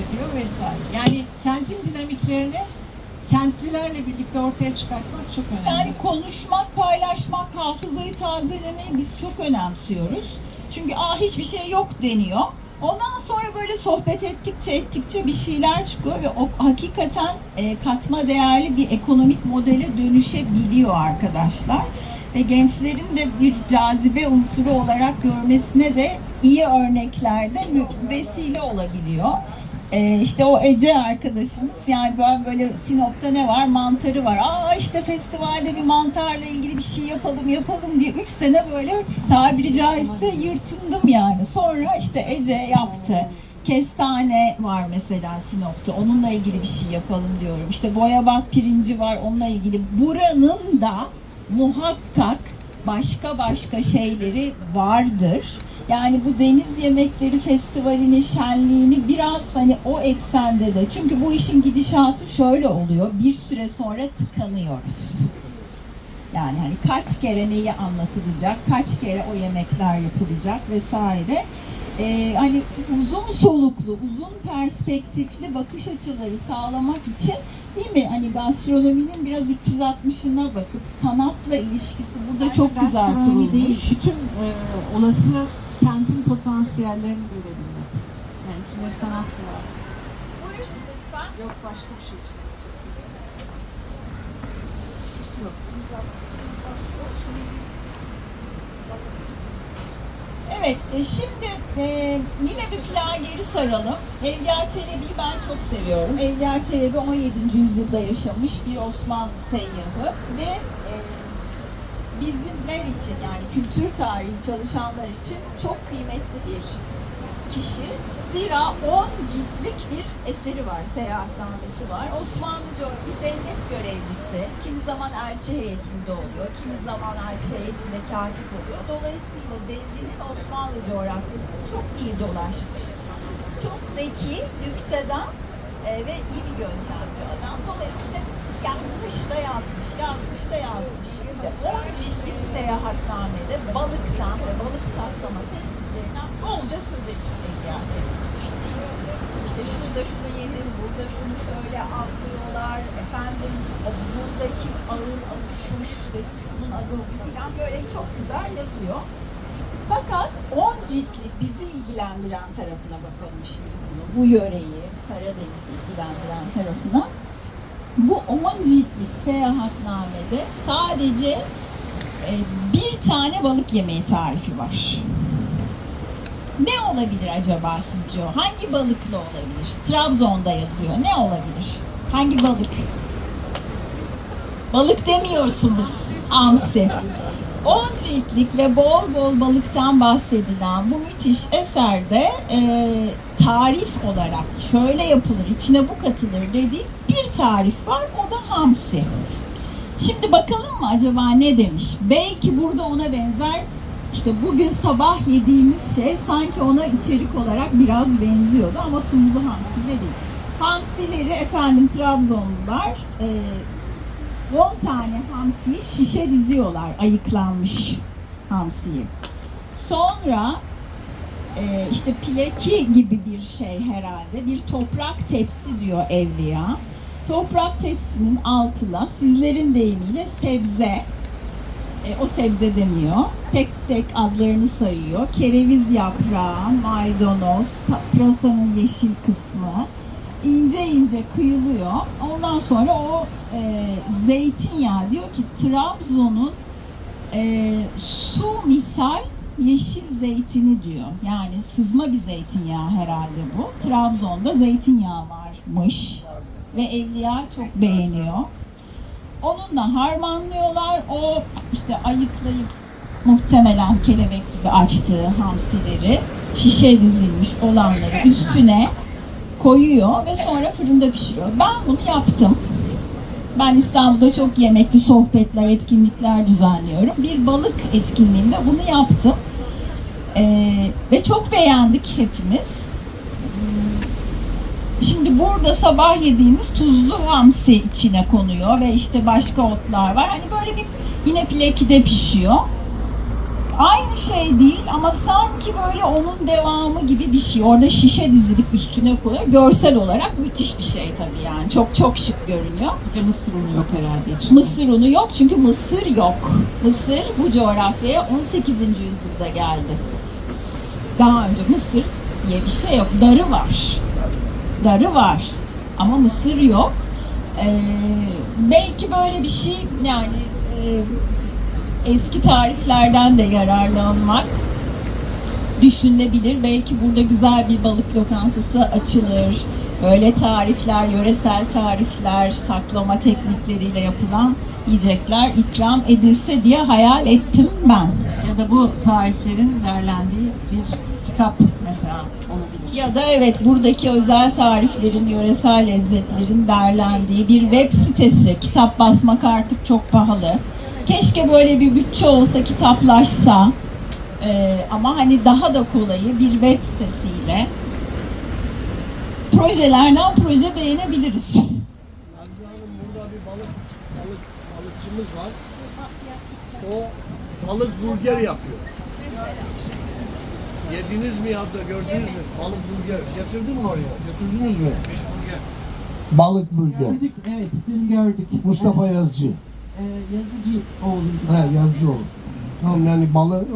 ediyor vesaire. Yani kentin dinamiklerini kentlilerle birlikte ortaya çıkartmak çok önemli. Yani konuşmak, paylaşmak, hafızayı tazelemeyi biz çok önemsiyoruz. Çünkü aa hiçbir şey yok deniyor. Ondan sonra böyle sohbet ettikçe ettikçe bir şeyler çıkıyor ve o hakikaten e, katma değerli bir ekonomik modele dönüşebiliyor arkadaşlar. Ve gençlerin de bir cazibe unsuru olarak görmesine de iyi örneklerde vesile olabiliyor. Ee, işte o Ece arkadaşımız yani ben böyle Sinop'ta ne var? Mantarı var. Aa işte festivalde bir mantarla ilgili bir şey yapalım yapalım diye 3 sene böyle tabiri caizse yırtındım yani. Sonra işte Ece yaptı. Kestane var mesela Sinop'ta. Onunla ilgili bir şey yapalım diyorum. İşte Boyabat pirinci var onunla ilgili. Buranın da muhakkak başka başka şeyleri vardır. Yani bu Deniz Yemekleri Festivali'nin şenliğini biraz hani o eksende de çünkü bu işin gidişatı şöyle oluyor. Bir süre sonra tıkanıyoruz. Yani hani kaç kere neyi anlatılacak, kaç kere o yemekler yapılacak vesaire. Ee, hani uzun soluklu, uzun perspektifli bakış açıları sağlamak için değil mi? Hani gastronominin biraz 360'ına bakıp sanatla ilişkisi burada Sadece çok güzel kurulmuş. değil, bütün e, olası kentin potansiyellerini görebilmek. Yani şimdi sanat da var. Yok başka bir şey söyleyecektim. Yok. Evet, e, şimdi e, yine bir plağa geri saralım. Evliya Çelebi'yi ben çok seviyorum. Evliya Çelebi 17. yüzyılda yaşamış bir Osmanlı seyyahı ve e, bizimler için yani kültür tarihi çalışanlar için çok kıymetli bir kişi. Zira 10 ciltlik bir eseri var, seyahatnamesi var. Osmanlıca bir devlet görevlisi, kimi zaman elçi heyetinde oluyor, kimi zaman elçi heyetinde katip oluyor. Dolayısıyla devrinin Osmanlı coğrafyasını çok iyi dolaşmış. Çok zeki, nükteden e, ve iyi bir gözlemci adam. Dolayısıyla yazmış da yazmış, yazmış da yazmış. Şimdi 10 ciltlik seyahatnamede balıktan ve balık saklama tekniklerinden bolca. İşte şurada şunu yenir, burada şunu şöyle atlıyorlar, efendim buradaki şu, işte şunun adı falan böyle çok güzel yazıyor. Fakat 10 ciltlik bizi ilgilendiren tarafına bakalım şimdi bunu. Bu yöreyi, Karadeniz'i ilgilendiren tarafına. Bu 10 ciltlik seyahatnamede sadece e, bir tane balık yemeği tarifi var. Ne olabilir acaba sizce o? Hangi balıklı olabilir? Trabzon'da yazıyor. Ne olabilir? Hangi balık? Balık demiyorsunuz. Hamsi. 10 ciltlik ve bol bol balıktan bahsedilen bu müthiş eserde e, tarif olarak şöyle yapılır, içine bu katılır dediği bir tarif var. O da hamsi. Şimdi bakalım mı acaba ne demiş? Belki burada ona benzer işte bugün sabah yediğimiz şey sanki ona içerik olarak biraz benziyordu ama tuzlu hamsiyle değil. Hamsileri efendim Trabzonlular e, 10 tane hamsiyi şişe diziyorlar ayıklanmış hamsiyi. Sonra e, işte pileki gibi bir şey herhalde bir toprak tepsi diyor evliya. Toprak tepsinin altına sizlerin deyimiyle sebze, e, o sebze demiyor. Tek tek adlarını sayıyor. Kereviz yaprağı, maydanoz, pırasanın yeşil kısmı ince ince kıyılıyor. Ondan sonra o e, zeytinyağı diyor ki Trabzon'un e, su misal yeşil zeytini diyor. Yani sızma bir zeytinyağı herhalde bu. Trabzon'da zeytinyağı varmış ve Evliya çok beğeniyor. Onunla harmanlıyorlar. O işte ayıklayıp muhtemelen kelebek gibi açtığı hamsileri şişe dizilmiş olanları üstüne koyuyor ve sonra fırında pişiriyor. Ben bunu yaptım. Ben İstanbul'da çok yemekli sohbetler, etkinlikler düzenliyorum. Bir balık etkinliğimde bunu yaptım. Ee, ve çok beğendik hepimiz. Şimdi burada sabah yediğimiz tuzlu hamsi içine konuyor ve işte başka otlar var. Hani böyle bir yine plekide pişiyor. aynı şey değil ama sanki böyle onun devamı gibi bir şey. Orada şişe dizilip üstüne koyuyor. Görsel olarak müthiş bir şey tabii yani. Çok çok şık görünüyor. Bir de mısır unu yok herhalde içinde. Mısır unu yok çünkü Mısır yok. Mısır bu coğrafyaya 18. yüzyılda geldi. Daha önce Mısır diye bir şey yok. Darı var. Darı var. Ama Mısır yok. Ee, belki böyle bir şey yani e, eski tariflerden de yararlanmak düşünülebilir. Belki burada güzel bir balık lokantası açılır. Öyle tarifler, yöresel tarifler, saklama teknikleriyle yapılan yiyecekler ikram edilse diye hayal ettim ben. Ya da bu tariflerin derlendiği bir kitap mesela olabilir. Ya da evet buradaki özel tariflerin, yöresel lezzetlerin derlendiği bir web sitesi. Kitap basmak artık çok pahalı. Keşke böyle bir bütçe olsa, kitaplaşsa. Ee, ama hani daha da kolayı bir web sitesiyle projelerden proje beğenebiliriz. Nazlı Hanım burada bir balık, balık, balıkçımız var. O balık burger yapıyor. Yediniz mi ya da gördünüz mü? Balık burger. Getirdin mi oraya? Götürdünüz mü? Balık burger. Gördük, evet dün gördük. Mustafa Yazıcı. Ee, yazıcı oğluydu. He Yazıcıoğlu. Tamam yani balığı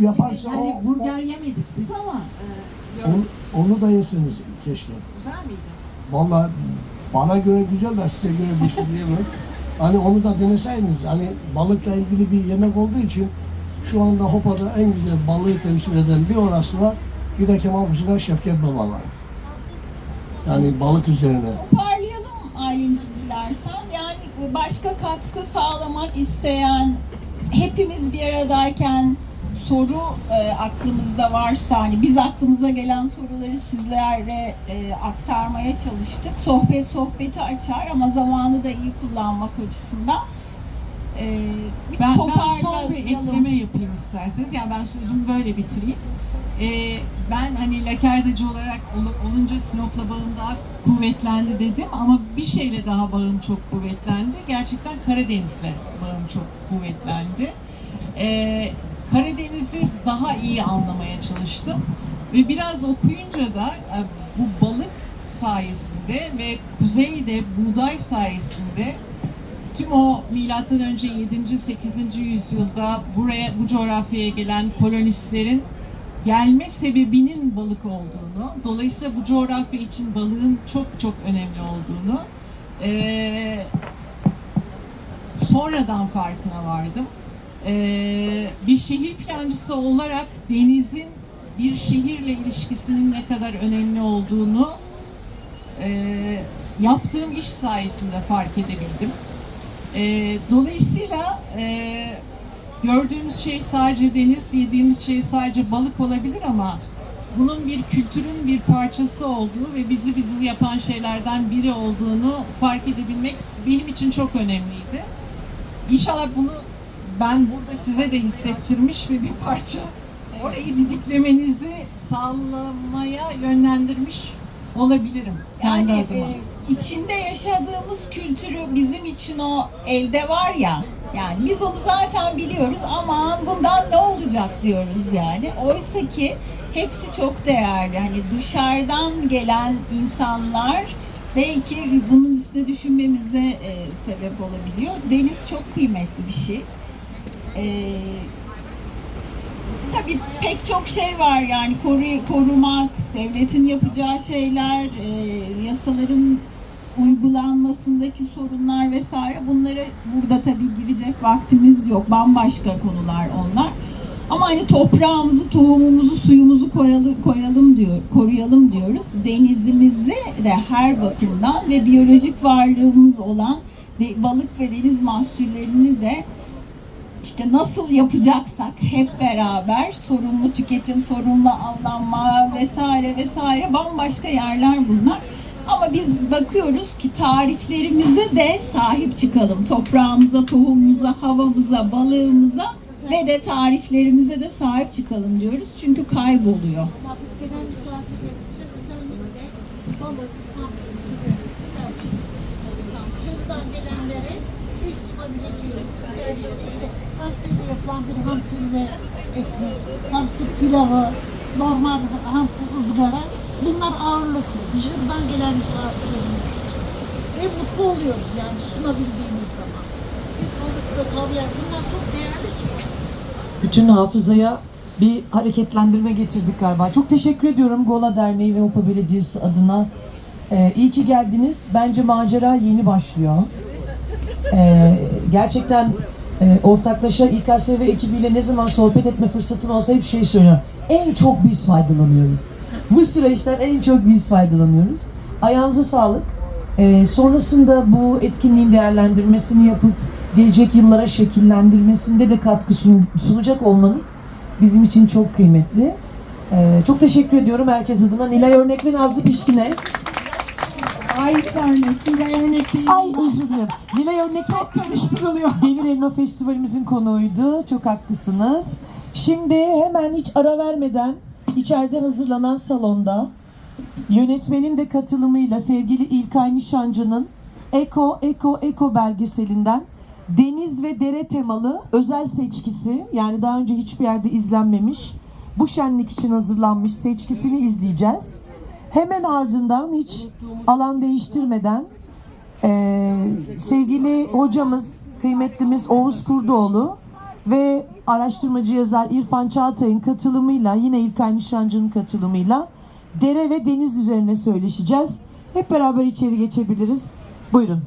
yaparsa Yani o, burger yemedik biz ama e, onu, onu da yeseniz keşke. Güzel miydi? Vallahi bana göre güzel de size göre bir şey diyemem. Hani onu da deneseydiniz. Hani balıkla ilgili bir yemek olduğu için şu anda Hopa'da en güzel balığı temsil eden bir orası var. Bir de Kemalpaşa'da Şevket Baba var. Yani balık üzerine. Toparlayalım Aylin'cim dilersen. Yani başka katkı sağlamak isteyen, hepimiz bir aradayken soru e, aklımızda varsa, hani biz aklımıza gelen soruları sizlere e, aktarmaya çalıştık. Sohbet sohbeti açar ama zamanı da iyi kullanmak açısından. E, bir Ben, ben son bir ekleme yapayım isterseniz. Yani ben sözümü böyle bitireyim. Ee, ben hani lakerdacı olarak ol- olunca Sinop'la bağım daha kuvvetlendi dedim ama bir şeyle daha bağım çok kuvvetlendi. Gerçekten Karadeniz'le bağım çok kuvvetlendi. Ee, Karadeniz'i daha iyi anlamaya çalıştım ve biraz okuyunca da e, bu balık sayesinde ve kuzeyde buğday sayesinde tüm o milattan önce 7. 8. yüzyılda buraya bu coğrafyaya gelen kolonistlerin gelme sebebinin balık olduğunu, dolayısıyla bu coğrafya için balığın çok çok önemli olduğunu eee, sonradan farkına vardım. Eee, bir şehir plancısı olarak denizin bir şehirle ilişkisinin ne kadar önemli olduğunu eee, yaptığım iş sayesinde fark edebildim. Eee, dolayısıyla eee, gördüğümüz şey sadece deniz, yediğimiz şey sadece balık olabilir ama bunun bir kültürün bir parçası olduğu ve bizi bizi yapan şeylerden biri olduğunu fark edebilmek benim için çok önemliydi. İnşallah bunu ben burada size de hissettirmiş ve bir parça orayı didiklemenizi sağlamaya yönlendirmiş olabilirim. Yani adıma. e, içinde yaşadığımız kültürü bizim için o elde var ya. Yani biz onu zaten biliyoruz aman bundan ne olacak diyoruz yani. Oysa ki hepsi çok değerli. Hani dışarıdan gelen insanlar belki bunun üstüne düşünmemize e, sebep olabiliyor. Deniz çok kıymetli bir şey. E, Tabii pek çok şey var yani koru, korumak, devletin yapacağı şeyler, e, yasaların uygulanmasındaki sorunlar vesaire bunlara burada tabii girecek vaktimiz yok. Bambaşka konular onlar. Ama hani toprağımızı, tohumumuzu, suyumuzu koyalım, koyalım diyor, koruyalım diyoruz. Denizimizi de her bakımdan ve biyolojik varlığımız olan balık ve deniz mahsullerini de işte nasıl yapacaksak hep beraber sorumlu tüketim, sorumlu avlanma vesaire vesaire bambaşka yerler bunlar. Ama biz bakıyoruz ki tariflerimize de sahip çıkalım. Toprağımıza, tohumumuza, havamıza, balığımıza ve de tariflerimize de sahip çıkalım diyoruz. Çünkü kayboluyor. Hamsiyle yapılan bir hamsiyle ekmek, hamsi pilavı, normal hamsi ızgara. Bunlar ağırlıklı. Dışarıdan gelen misafirlerimiz için. Ve mutlu oluyoruz yani sunabildiğimiz zaman. Bir balık ve kavyar bunlar çok değerli şeyler. bütün hafızaya bir hareketlendirme getirdik galiba. Çok teşekkür ediyorum Gola Derneği ve Hopa Belediyesi adına. Ee, iyi ki geldiniz. Bence macera yeni başlıyor. Ee, gerçekten e, ortaklaşa İKSV ekibiyle ne zaman sohbet etme fırsatın olsa hep şey söylüyorum. En çok biz faydalanıyoruz. Bu süreçten en çok biz faydalanıyoruz. Ayağınıza sağlık. Ee, sonrasında bu etkinliğin değerlendirmesini yapıp gelecek yıllara şekillendirmesinde de katkı sun- sunacak olmanız bizim için çok kıymetli. Ee, çok teşekkür ediyorum herkes adına. Nilay Örnek ve Nazlı Pişkin'e. Ait örnek, Nilay örnek değil. Ay özür dilerim. Nilay Örnek çok karıştırılıyor. Devir Elma Festivalimizin konuğuydu. Çok haklısınız. Şimdi hemen hiç ara vermeden içeride hazırlanan salonda yönetmenin de katılımıyla sevgili İlkay Nişancı'nın Eko Eko Eko belgeselinden deniz ve dere temalı özel seçkisi yani daha önce hiçbir yerde izlenmemiş bu şenlik için hazırlanmış seçkisini izleyeceğiz. Hemen ardından hiç alan değiştirmeden ee, sevgili hocamız, kıymetlimiz Oğuz Kurdoğlu ve araştırmacı yazar İrfan Çağatay'ın katılımıyla, yine İlkay Nişancı'nın katılımıyla dere ve deniz üzerine söyleşeceğiz. Hep beraber içeri geçebiliriz. Buyurun.